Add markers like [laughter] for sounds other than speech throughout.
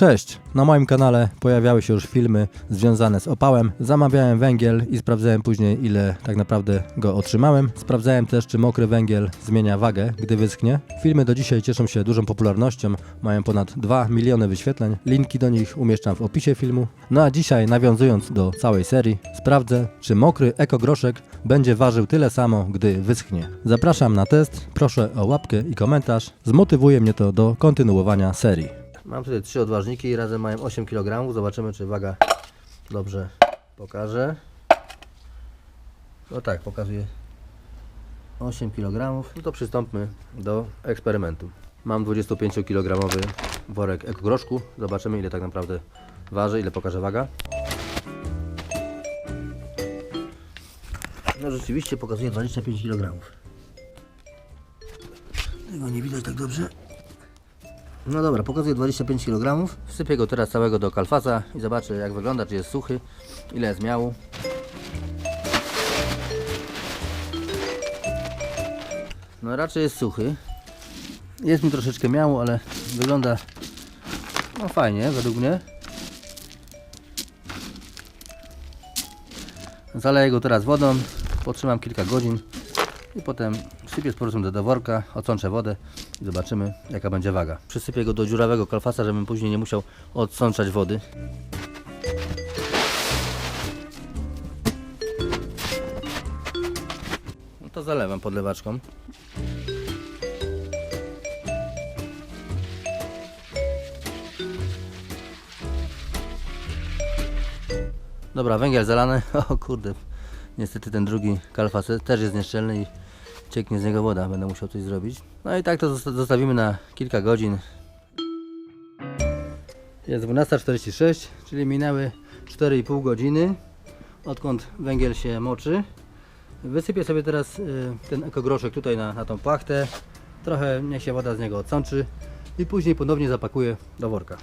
Cześć! Na moim kanale pojawiały się już filmy związane z opałem. Zamawiałem węgiel i sprawdzałem później ile tak naprawdę go otrzymałem. Sprawdzałem też czy mokry węgiel zmienia wagę, gdy wyschnie. Filmy do dzisiaj cieszą się dużą popularnością, mają ponad 2 miliony wyświetleń. Linki do nich umieszczam w opisie filmu. No a dzisiaj nawiązując do całej serii, sprawdzę czy mokry ekogroszek będzie ważył tyle samo, gdy wyschnie. Zapraszam na test, proszę o łapkę i komentarz. Zmotywuje mnie to do kontynuowania serii. Mam tutaj trzy odważniki i razem mają 8 kg. Zobaczymy, czy waga dobrze pokaże. No tak, pokazuje 8 kg. No to przystąpmy do eksperymentu. Mam 25 kg worek ekogroszku. Zobaczymy, ile tak naprawdę waży, ile pokaże waga. No rzeczywiście pokazuje 25 kg. Tego nie widać tak dobrze. No dobra, pokazuję 25 kg. Wsypię go teraz całego do kalfaza i zobaczę jak wygląda, czy jest suchy, ile jest miału. No raczej jest suchy. Jest mi troszeczkę miału, ale wygląda no fajnie według mnie. Zaleję go teraz wodą, potrzymam kilka godzin i potem sypię z powrotem do, worka, odsączę wodę i zobaczymy jaka będzie waga. Przysypię go do dziurawego kalfasa, żebym później nie musiał odsączać wody. No to zalewam podlewaczką. Dobra, węgiel zalany. [laughs] O kurde, niestety ten drugi kalfas też jest nieszczelny i cieknie z niego woda. Będę musiał coś zrobić. No i tak to zosta- zostawimy na kilka godzin. Jest 12.46, czyli minęły 4,5 godziny odkąd węgiel się moczy. Wysypię sobie teraz y, ten ekogroszek tutaj na, na tą płachtę. Trochę niech się woda z niego odsączy i później ponownie zapakuję do worka.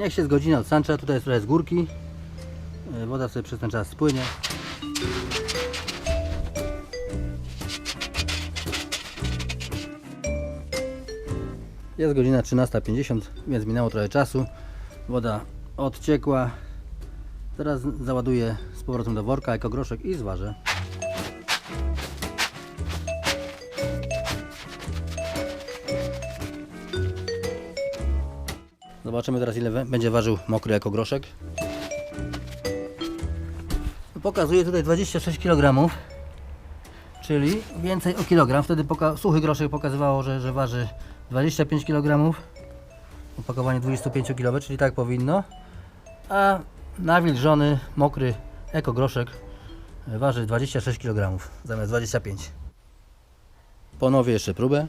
Niech się z godziny odsącza, tutaj jest trochę z górki. E, Woda sobie przez ten czas spłynie. Jest godzina 13.50, więc minęło trochę czasu. Woda odciekła. Teraz załaduję z powrotem do worka jako groszek i zważę. Zobaczymy teraz ile będzie ważył mokry jako groszek. Pokazuje tutaj 26 kg, czyli więcej o kilogram. Wtedy suchy groszek pokazywało, że, że waży 25 kg. Opakowanie 25 kg, czyli tak powinno. A nawilżony, mokry eko groszek waży 26 kg zamiast 25. Ponowię jeszcze próbę.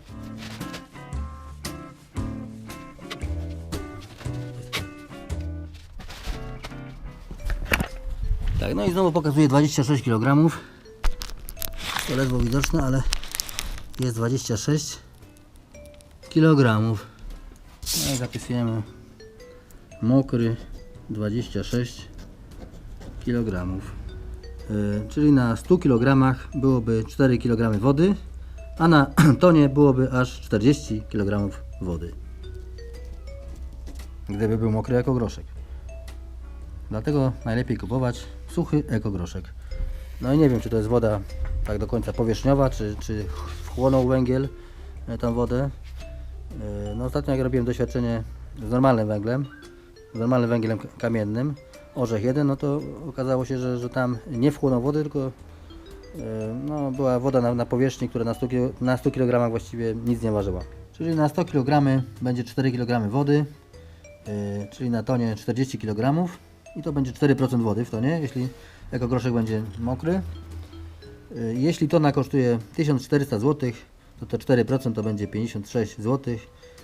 Tak, no i znowu pokazuje 26 kg. To ledwo widoczne, ale jest 26 kg. No i zapisujemy mokry 26 kg. Yy, czyli na 100 kg byłoby 4 kg wody, a na [clears throat] tonie byłoby aż 40 kg wody. Gdyby był mokry jako groszek. Dlatego najlepiej kupować suchy ekogroszek. No i nie wiem, czy to jest woda tak do końca powierzchniowa, czy, czy wchłonął węgiel e, tą wodę. E, No ostatnio jak robiłem doświadczenie z normalnym węglem, z normalnym węglem kamiennym, orzech jeden, no to okazało się, że, że tam nie wchłonął wody, tylko e, no, była woda na, na powierzchni, która na 100, kilo, na 100 kg właściwie nic nie ważyła. Czyli na 100 kg będzie 4 kg wody, czyli na tonie 40 kg i to będzie 4% wody w tonie, jeśli jako groszek będzie mokry. Yy, jeśli tona kosztuje 1400 zł, to te 4% to będzie 56 zł,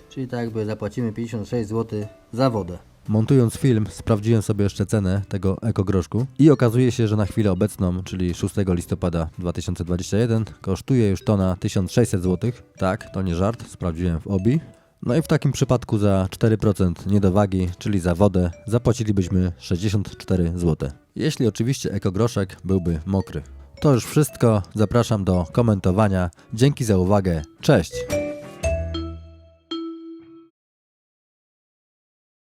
czyli tak jakby zapłacimy 56 zł za wodę. Montując film, sprawdziłem sobie jeszcze cenę tego ekogroszku i okazuje się, że na chwilę obecną, czyli 6 listopada 2021, kosztuje już tona 1600 zł. Tak, to nie żart, sprawdziłem w OBI. No i w takim przypadku za 4% niedowagi, czyli za wodę, zapłacilibyśmy 64 zł. Jeśli oczywiście ekogroszek byłby mokry. To już wszystko. Zapraszam do komentowania. Dzięki za uwagę. Cześć!